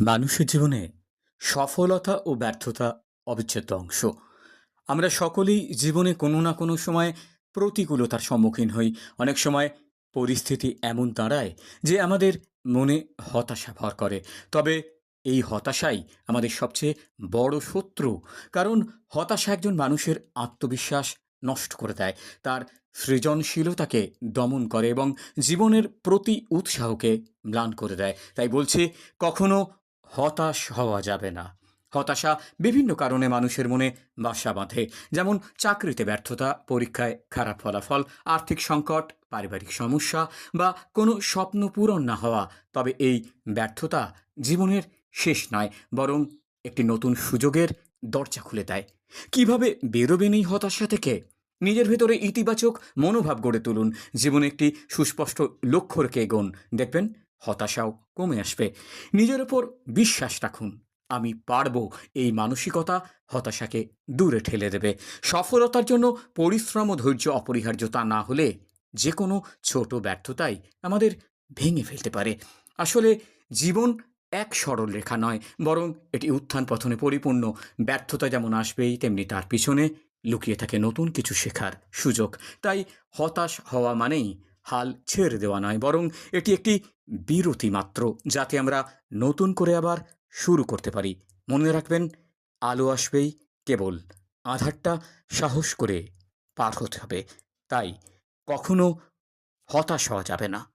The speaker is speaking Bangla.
মানুষের জীবনে সফলতা ও ব্যর্থতা অবিচ্ছেদ্য অংশ। আমরা সকলেই জীবনে কোনো না কোনো সময় প্রতিকূলতার সম্মুখীন হই। অনেক সময় পরিস্থিতি এমন দাঁড়ায় যে আমাদের মনে হতাশা ভর করে। তবে এই হতাশাই আমাদের সবচেয়ে বড় শত্রু। কারণ হতাশা একজন মানুষের আত্মবিশ্বাস নষ্ট করে দেয়। তার সৃজনশীলতাকে দমন করে এবং জীবনের প্রতি উৎসাহকে ম্লান করে দেয়। তাই বলছি, কখনো হতাশ হওয়া যাবে না। হতাশা বিভিন্ন কারণে মানুষের মনে বাসা বাঁধে। যেমন চাকরিতে ব্যর্থতা, পরীক্ষায় খারাপ ফলাফল, আর্থিক সংকট, পারিবারিক সমস্যা বা কোনো স্বপ্ন পূরণ না হওয়া। তবে এই ব্যর্থতা জীবনের শেষ নয়, বরং একটি নতুন সুযোগের দরজা খুলে দেয়। কীভাবে বেরোবেন এই হতাশা থেকে? নিজের ভেতরে ইতিবাচক মনোভাব গড়ে তুলুন। জীবনে একটি সুস্পষ্ট লক্ষ্য রেখে এগোন। দেখবেন হতাশাও কমে আসবে। নিজের ওপর বিশ্বাস রাখুন, আমি পারব এই মানসিকতা হতাশাকে দূরে ঠেলে দেবে। সফলতার জন্য পরিশ্রম ও ধৈর্য অপরিহার্য তা না হলে যে কোনো ছোট ব্যর্থতাই আমাদের ভেঙে ফেলতে পারে। আসলে জীবন এক সরল রেখা নয়, বরং এটি উত্থান পথনে পরিপূর্ণ। ব্যর্থতা যেমন আসবেই, তেমনি তার পিছনে লুকিয়ে থাকে নতুন কিছু শেখার সুযোগ। তাই হতাশ হওয়া মানেই হাল ছেড়ে দেওয়া নয়, বরং এটি একটি বিরতি মাত্র, যাতে আমরা নতুন করে আবার শুরু করতে পারি। মনে রাখবেন, আলো আসবেই, কেবল আধারটা সাহস করে পার হতে হবে। তাই কখনো হতাশ হওয়া যাবে না।